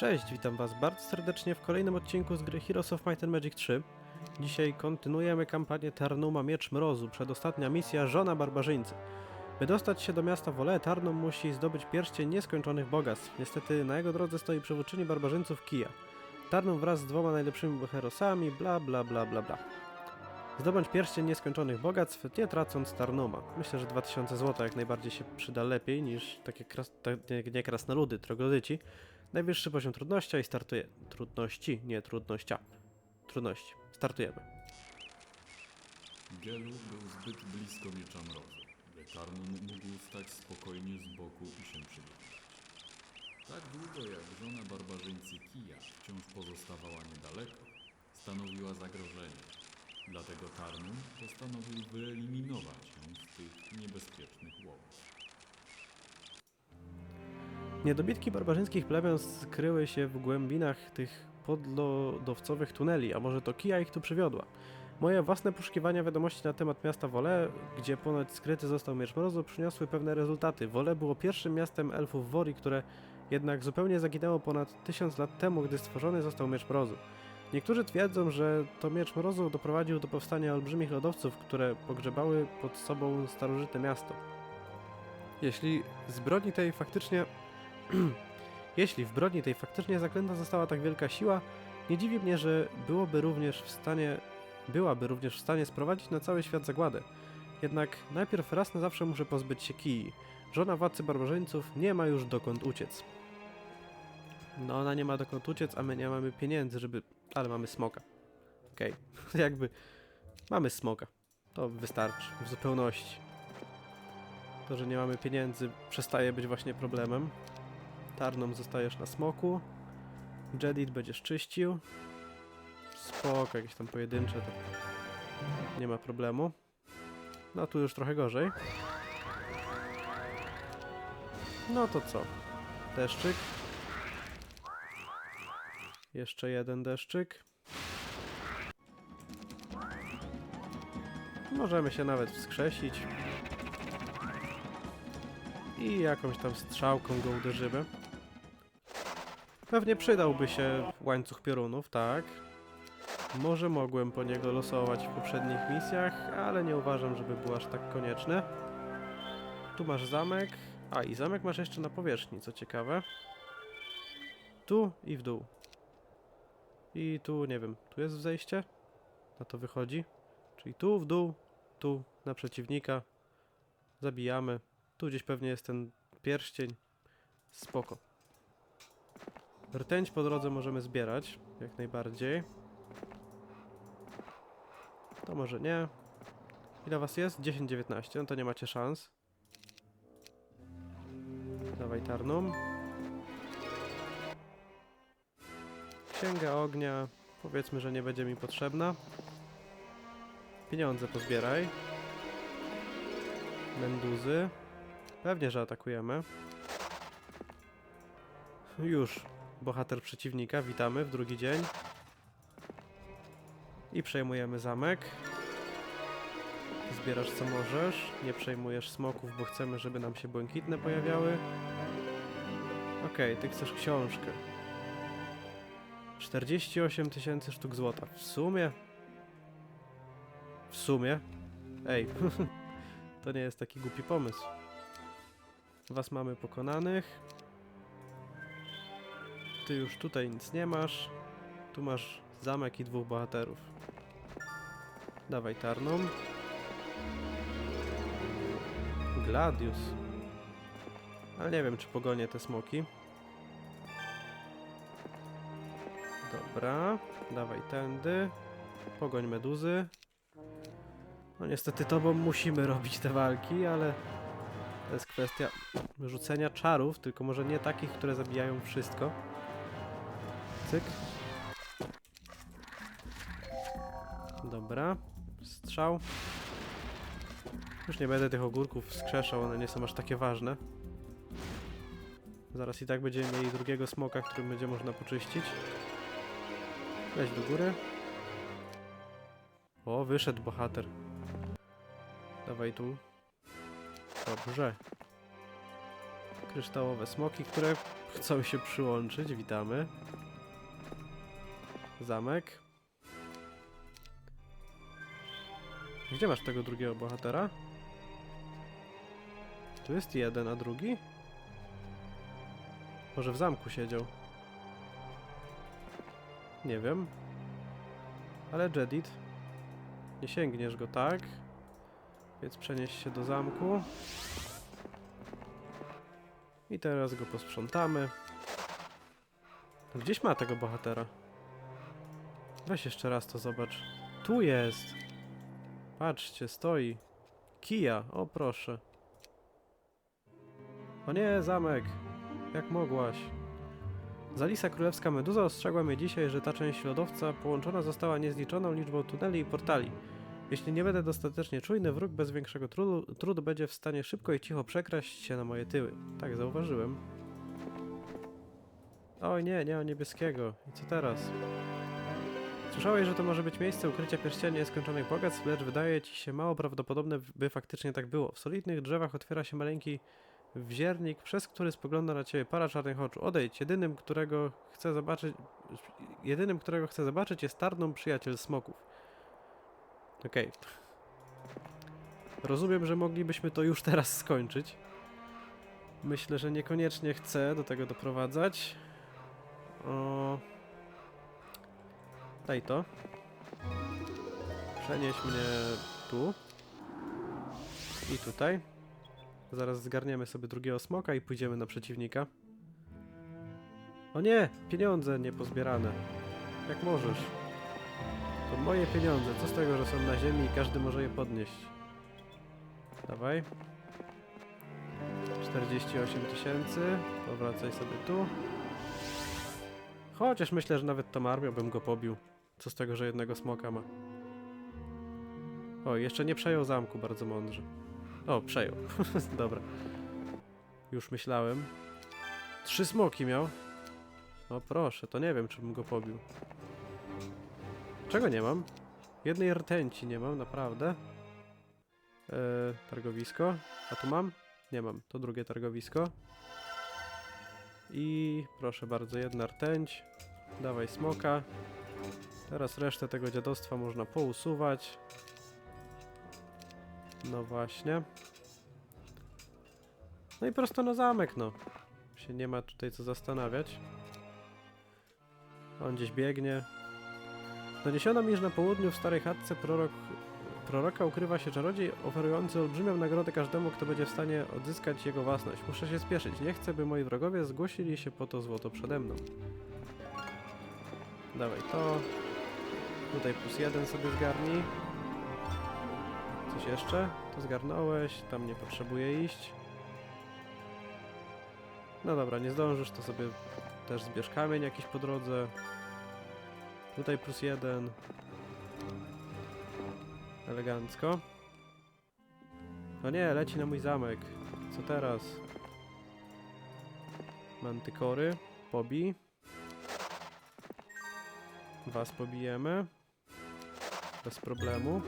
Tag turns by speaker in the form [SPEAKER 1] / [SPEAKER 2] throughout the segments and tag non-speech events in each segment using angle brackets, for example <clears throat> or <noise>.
[SPEAKER 1] Cześć, witam was bardzo serdecznie w kolejnym odcinku z gry Heroes of Might and Magic 3. Dzisiaj kontynuujemy kampanię Tarnuma Miecz Mrozu, przedostatnia misja Żona Barbarzyńcy. By dostać się do miasta Wole, Tarnum musi zdobyć pierścień nieskończonych bogactw. Niestety na jego drodze stoi przywódczyni barbarzyńców Kija. Tarnum wraz z dwoma najlepszymi herosami, bla bla bla bla bla. Zdobądź pierścień nieskończonych bogactw, nie tracąc Tarnuma. Myślę, że 2000 zł jak najbardziej się przyda lepiej niż takie kras, nie, krasnoludy, troglodyci. Najwyższy poziom trudności i startuje. Trudności, nie trudnościa. Trudności. Startujemy.
[SPEAKER 2] Gelu był zbyt blisko miecza mrozu, by Tarnum mógł stać spokojnie z boku i się przyglądać. Tak długo jak żona barbarzyńcy Kija wciąż pozostawała niedaleko, stanowiła zagrożenie. Dlatego Tarnum postanowił wyeliminować ją z tych niebezpiecznych łowów.
[SPEAKER 1] Niedobitki barbarzyńskich plemion skryły się w głębinach tych podlodowcowych tuneli, a może to Kija ich tu przywiodła. Moje własne poszukiwania wiadomości na temat miasta Wole, gdzie ponoć skryty został Miecz Mrozu, przyniosły pewne rezultaty. Wole było pierwszym miastem elfów Wori, które jednak zupełnie zaginęło ponad tysiąc lat temu, gdy stworzony został Miecz Mrozu. Niektórzy twierdzą, że to Miecz Mrozu doprowadził do powstania olbrzymich lodowców, które pogrzebały pod sobą starożytne miasto. Jeśli zbrodni tej faktycznie <clears throat> jeśli w broni tej faktycznie zaklęta została tak wielka siła, nie dziwi mnie, że byłoby również w stanie, byłaby również w stanie sprowadzić na cały świat zagładę. Jednak najpierw raz na zawsze muszę pozbyć się Kii. Żona władcy barbarzyńców nie ma już dokąd uciec. No ona nie ma dokąd uciec, a my nie mamy pieniędzy, żeby... Ale mamy smoka. Okej, <laughs> jakby... Mamy smoka. To wystarczy, w zupełności. To, że nie mamy pieniędzy przestaje być właśnie problemem. Tarnom zostajesz na smoku. Jedit będziesz czyścił. Spoko, jakieś tam pojedyncze to nie ma problemu. No tu już trochę gorzej. No to co? Deszczyk. Jeszcze jeden deszczyk. Możemy się nawet wskrzesić. I jakąś tam strzałką go uderzymy. Pewnie przydałby się łańcuch piorunów, tak. Może mogłem po niego losować w poprzednich misjach, ale nie uważam, żeby było aż tak konieczne. Tu masz zamek. A, i zamek masz jeszcze na powierzchni, co ciekawe. Tu i w dół. I tu, nie wiem, tu jest zejście? Na to wychodzi. Czyli tu w dół, tu na przeciwnika. Zabijamy. Tu gdzieś pewnie jest ten pierścień. Spoko. Rtęć po drodze możemy zbierać, jak najbardziej. To może nie. Ile was jest? 10-19, no to nie macie szans. Dawaj Tarnum. Księga ognia. Powiedzmy, że nie będzie mi potrzebna. Pieniądze pozbieraj. Menduzy. Pewnie, że atakujemy. Już. Bohater przeciwnika, witamy w drugi dzień. I przejmujemy zamek. Zbierasz co możesz. Nie przejmujesz smoków, bo chcemy, żeby nam się błękitne pojawiały. Okej, ty chcesz książkę. 48 tysięcy sztuk złota. W sumie? W sumie? Ej, <laughs> to nie jest taki głupi pomysł. Was mamy pokonanych. Ty już tutaj nic nie masz. Tu masz zamek i dwóch bohaterów. Dawaj Tarnum. Gladius. Ale nie wiem, czy pogonię te smoki. Dobra, dawaj tędy. Pogoń meduzy. No niestety tobą musimy robić te walki, ale to jest kwestia rzucenia czarów, tylko może nie takich, które zabijają wszystko. Cyk. Dobra. Strzał. Już nie będę tych ogórków wskrzeszał, one nie są aż takie ważne. Zaraz i tak będziemy mieli drugiego smoka, którym będzie można poczyścić. Weź do góry. O, wyszedł bohater. Dawaj tu. Dobrze. Kryształowe smoki, które chcą się przyłączyć, witamy. Zamek. Gdzie masz tego drugiego bohatera? Tu jest jeden, a drugi? Może w zamku siedział? Nie wiem. Ale Jedit. Nie sięgniesz go tak. Więc przenieś się do zamku. I teraz go posprzątamy. Gdzieś ma tego bohatera. Weź jeszcze raz to zobacz. Tu jest. Patrzcie, stoi. Kija, o proszę. O nie, zamek. Jak mogłaś? Zalisa Królewska Meduza ostrzegła mnie dzisiaj, że ta część lodowca połączona została niezliczoną liczbą tuneli i portali. Jeśli nie będę dostatecznie czujny, wróg bez większego trudu, trudu będzie w stanie szybko i cicho przekraść się na moje tyły. Tak, zauważyłem. Oj nie, nie o niebieskiego. I co teraz? Słyszałeś, że to może być miejsce ukrycia pierścieni nieskończonych bogactw, lecz wydaje ci się mało prawdopodobne, by faktycznie tak było. W solidnych drzewach otwiera się maleńki wziernik, przez który spogląda na ciebie para czarnych oczu. Odejdź, jedynym, którego chcę zobaczyć, jedynym, którego chcę zobaczyć jest Tarnum, przyjaciel smoków. Okej. Rozumiem, że moglibyśmy to już teraz skończyć. Myślę, że niekoniecznie chcę do tego doprowadzać. O... Daj to. Przenieś mnie tu. I tutaj. Zaraz zgarniemy sobie drugiego smoka i pójdziemy na przeciwnika. O nie! Pieniądze niepozbierane. Jak możesz? To moje pieniądze. Co z tego, że są na ziemi i każdy może je podnieść? Dawaj. 48 tysięcy. Powracaj sobie tu. Chociaż myślę, że nawet tą armią bym go pobił. Co z tego, że jednego smoka ma. O, jeszcze nie przejął zamku, bardzo mądrze. O, przejął. <laughs> Dobra. Już myślałem. Trzy smoki miał. O proszę, to nie wiem, czy bym go pobił. Czego nie mam? Jednej rtęci nie mam, naprawdę. Eee, targowisko. A tu mam? Nie mam. To drugie targowisko. I proszę bardzo, jedna rtęć. Dawaj smoka. Teraz resztę tego dziadostwa można pousuwać. No właśnie. No i prosto na zamek, no. Się nie ma tutaj co zastanawiać. On gdzieś biegnie. Doniesiono mi, że na południu w starej chatce prorok, proroka ukrywa się czarodziej oferujący olbrzymią nagrodę każdemu, kto będzie w stanie odzyskać jego własność. Muszę się spieszyć. Nie chcę, by moi wrogowie zgłosili się po to złoto przede mną. Dawaj to. Tutaj plus jeden sobie zgarnij. Coś jeszcze? To zgarnąłeś, tam nie potrzebuję iść. No dobra, nie zdążysz, to sobie też zbierz kamień jakiś po drodze. Tutaj plus jeden. Elegancko. No nie, leci na mój zamek. Co teraz? Mantykory. Pobi. Was pobijemy. Bez problemu.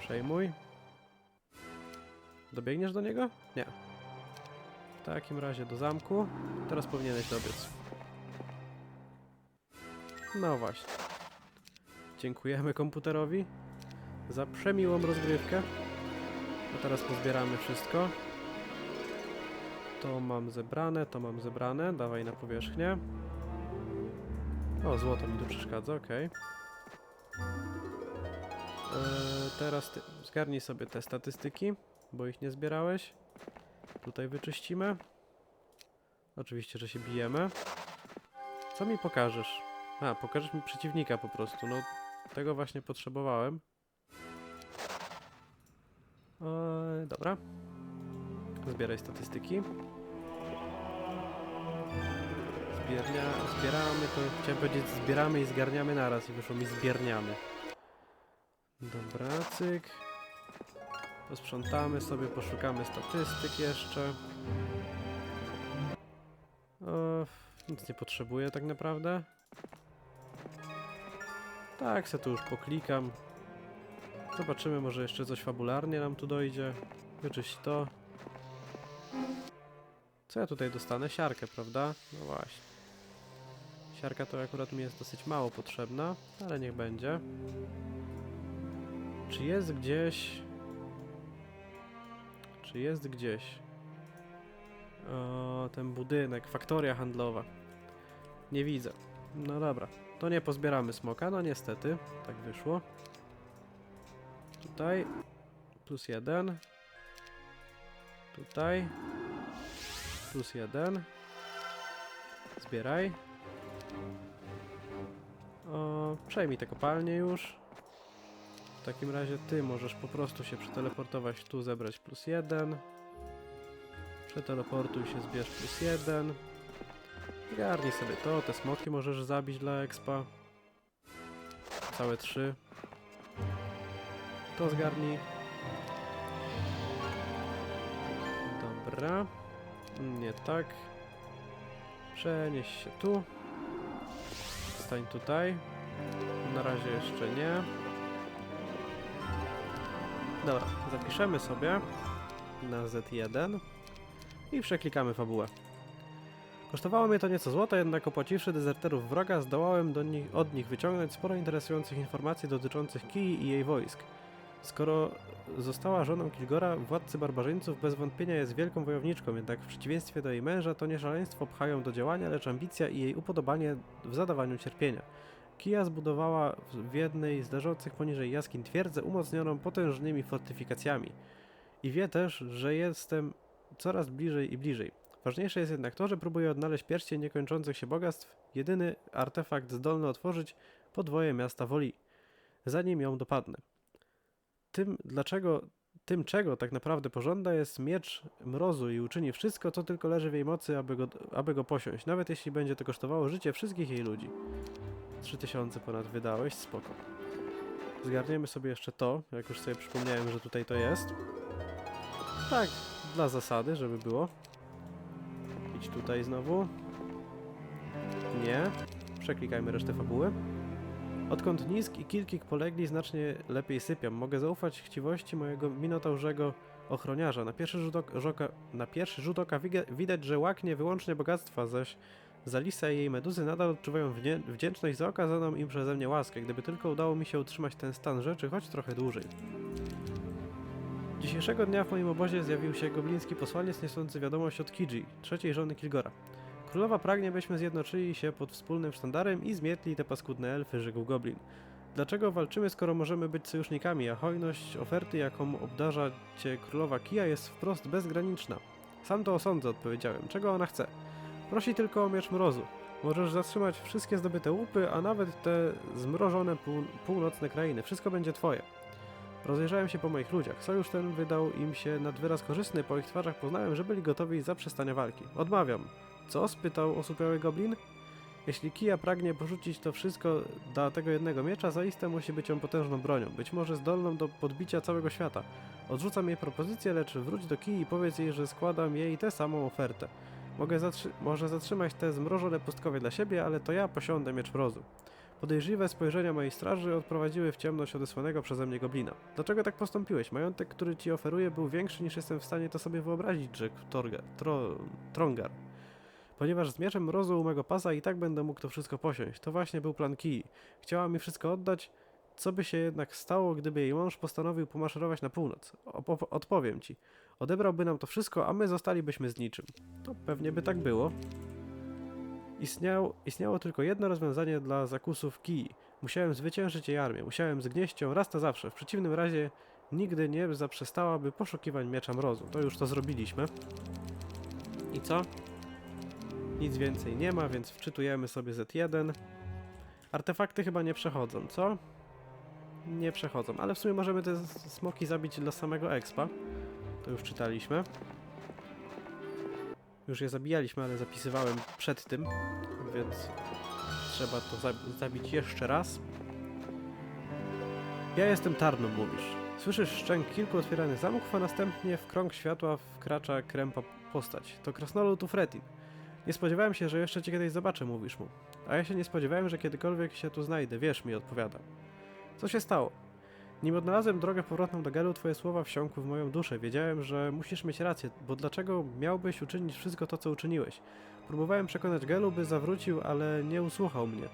[SPEAKER 1] Przejmuj. Dobiegniesz do niego? Nie. W takim razie do zamku. Teraz powinieneś dobiec. No właśnie. Dziękujemy komputerowi za przemiłą rozgrywkę. A teraz pozbieramy wszystko. To mam zebrane, to mam zebrane. Dawaj na powierzchnię. O, złoto mi tu przeszkadza, okej. Eee, teraz ty zgarnij sobie te statystyki, bo ich nie zbierałeś. Tutaj wyczyścimy. Oczywiście, że się bijemy. Co mi pokażesz? A, pokażesz mi przeciwnika po prostu. No, tego właśnie potrzebowałem. Eee, dobra. Zbieraj statystyki. Zbiernia, zbieramy to, chciałem powiedzieć zbieramy i zgarniamy naraz i wyszło mi zbierniamy. Dobra, cyk. Posprzątamy sobie, poszukamy statystyk jeszcze. O, nic nie potrzebuję tak naprawdę. Tak, se tu już poklikam. Zobaczymy, może jeszcze coś fabularnie nam tu dojdzie. Wyczyść to. Co ja tutaj dostanę? Siarkę, prawda? No właśnie. Siarka to akurat mi jest dosyć mało potrzebna, ale niech będzie. Czy jest gdzieś... Czy jest gdzieś... O, ten budynek, faktoria handlowa. Nie widzę. No dobra, to nie pozbieramy smoka, no niestety, tak wyszło. Tutaj plus jeden. Tutaj plus jeden. Zbieraj. O, przejmij te kopalnie już. W takim razie ty możesz po prostu się przeteleportować tu, zebrać plus jeden. Przeteleportuj się, zbierz plus jeden. Zgarnij sobie to, te smoki możesz zabić dla expa. Całe trzy. To zgarnij. Dobra. Nie tak. Przenieś się tu. Stań tutaj. Na razie jeszcze nie. Dobra, zapiszemy sobie na Z1 i przeklikamy fabułę. Kosztowało mnie to nieco złota, jednak opłaciwszy dezerterów wroga, zdołałem do nich, od nich wyciągnąć sporo interesujących informacji dotyczących Kii i jej wojsk. Skoro została żoną Kilgora, władcy barbarzyńców bez wątpienia jest wielką wojowniczką, jednak w przeciwieństwie do jej męża to nie szaleństwo pchają do działania, lecz ambicja i jej upodobanie w zadawaniu cierpienia. Kija zbudowała w- jednej z leżących poniżej jaskiń twierdzę umocnioną potężnymi fortyfikacjami. I wie też, że jestem coraz bliżej i bliżej. Ważniejsze jest jednak to, że próbuję odnaleźć pierścień niekończących się bogactw, jedyny artefakt zdolny otworzyć podwoje miasta Woli, zanim ją dopadnę. Tym, dlaczego, tym czego tak naprawdę pożąda jest miecz mrozu i uczyni wszystko, co tylko leży w jej mocy, aby go, aby go posiąść, nawet jeśli będzie to kosztowało życie wszystkich jej ludzi. 3000 ponad wydałeś, spoko. Zgarniemy sobie jeszcze to, jak już sobie przypomniałem, że tutaj to jest. Tak, dla zasady, żeby było. Idź tutaj znowu. Nie. Przeklikajmy resztę fabuły. Odkąd Nisk i Kilkik polegli, znacznie lepiej sypiam. Mogę zaufać chciwości mojego minotaurzego ochroniarza. Na pierwszy rzut oka, na pierwszy rzut oka widać, że łaknie wyłącznie bogactwa, zaś Zalisa i jej meduzy nadal odczuwają wdzięczność za okazaną im przeze mnie łaskę, gdyby tylko udało mi się utrzymać ten stan rzeczy choć trochę dłużej. Dzisiejszego dnia w moim obozie zjawił się gobliński posłaniec niosący wiadomość od Kiji, trzeciej żony Kilgora. Królowa pragnie, byśmy zjednoczyli się pod wspólnym sztandarem i zmietli te paskudne elfy, rzekł goblin. Dlaczego walczymy, skoro możemy być sojusznikami, a hojność oferty, jaką obdarza cię królowa Kija, jest wprost bezgraniczna? Sam to osądzę, odpowiedziałem. Czego ona chce? Prosi tylko o miecz mrozu. Możesz zatrzymać wszystkie zdobyte łupy, a nawet te zmrożone pół, północne krainy. Wszystko będzie twoje. Rozejrzałem się po moich ludziach. Sojusz ten wydał im się nad wyraz korzystny. Po ich twarzach poznałem, że byli gotowi zaprzestania walki. Odmawiam. Co? spytał osłupiały goblin. Jeśli Kija pragnie porzucić to wszystko dla tego jednego miecza, zaiste musi być on potężną bronią, być może zdolną do podbicia całego świata. Odrzucam jej propozycję, lecz wróć do Kii i powiedz jej, że składam jej tę samą ofertę. Mogę zatrzy- może zatrzymać te zmrożone pustkowie dla siebie, ale to ja posiądę miecz mrozu. Podejrzliwe spojrzenia mojej straży odprowadziły w ciemność odesłanego przeze mnie goblina. Dlaczego tak postąpiłeś? Majątek, który ci oferuję, był większy niż jestem w stanie to sobie wyobrazić, rzekł Torga, tro, Trongar. Ponieważ z mieczem mrozu u mego pasa i tak będę mógł to wszystko posiąść. To właśnie był plan Kii. Chciała mi wszystko oddać, co by się jednak stało, gdyby jej mąż postanowił pomaszerować na północ? Odpowiem ci. Odebrałby nam to wszystko, a my zostalibyśmy z niczym. To pewnie by tak było. Istniał, istniało tylko jedno rozwiązanie dla zakusów Kii. Musiałem zwyciężyć jej armię. Musiałem zgnieść ją raz na zawsze. W przeciwnym razie nigdy nie zaprzestałaby poszukiwań miecza mrozu. To już to zrobiliśmy. I co? Nic więcej nie ma, więc wczytujemy sobie Z1. Artefakty chyba nie przechodzą, co? Nie przechodzą, ale w sumie możemy te smoki zabić dla samego expa. To już czytaliśmy. Już je zabijaliśmy, ale zapisywałem przed tym, więc trzeba to za zabić jeszcze raz. Ja jestem Tarną, mówisz. Słyszysz szczęk kilku otwieranych zamków, a następnie w krąg światła wkracza krępa postać. To krasnolud Ufretin. Nie spodziewałem się, że jeszcze cię kiedyś zobaczę, mówisz mu. A ja się nie spodziewałem, że kiedykolwiek się tu znajdę, wierz mi, odpowiada. Co się stało? Nim odnalazłem drogę powrotną do Gelu, twoje słowa wsiąkły w moją duszę. Wiedziałem, że musisz mieć rację, bo dlaczego miałbyś uczynić wszystko to, co uczyniłeś? Próbowałem przekonać Gelu, by zawrócił, ale nie usłuchał mnie.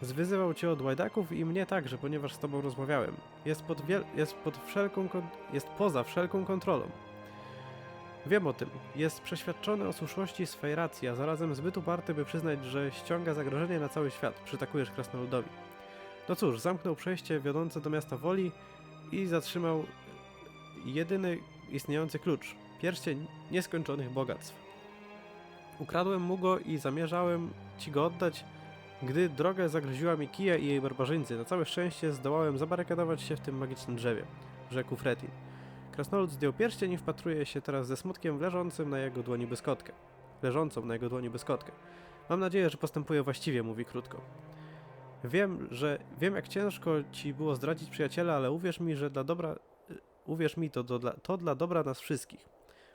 [SPEAKER 1] Zwyzywał cię od łajdaków i mnie także, ponieważ z tobą rozmawiałem. Jest, pod jest, pod wszelką jest poza wszelką kontrolą. Wiem o tym. Jest przeświadczony o słuszności swej racji, a zarazem zbyt uparty, by przyznać, że ściąga zagrożenie na cały świat. Przytakujesz krasnoludowi. No cóż, zamknął przejście wiodące do miasta Woli i zatrzymał jedyny istniejący klucz. Pierścień nieskończonych bogactw. Ukradłem mu go i zamierzałem ci go oddać, gdy drogę zagroziła mi kija i jej barbarzyńcy. Na całe szczęście zdołałem zabarykadować się w tym magicznym drzewie, rzekł Fretin. Krasnolud zdjął pierścień i wpatruje się teraz ze smutkiem w leżącym na jego dłoni błyskotkę. Leżącą na jego dłoni błyskotkę. Mam nadzieję, że postępuje właściwie, mówi krótko. Wiem, że wiem jak ciężko ci było zdradzić przyjaciela, ale uwierz mi, że dla dobra y, uwierz mi, to, to dla dobra nas wszystkich.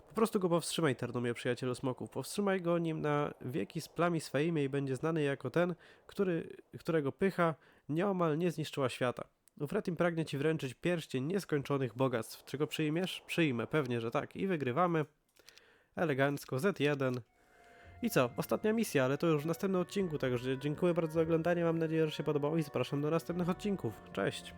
[SPEAKER 1] Po prostu go powstrzymaj, Tarnomie, przyjacielu smoków. Powstrzymaj go, nim na wieki splami swe imię i będzie znany jako ten, który, którego pycha nieomal nie zniszczyła świata. Ufretim pragnie ci wręczyć pierścień nieskończonych bogactw. Czy go przyjmiesz? Przyjmę, pewnie, że tak. I wygrywamy. Elegancko, Z1. I co? Ostatnia misja, ale to już w następnym odcinku, także dziękuję bardzo za oglądanie, mam nadzieję, że się podobało i zapraszam do następnych odcinków. Cześć!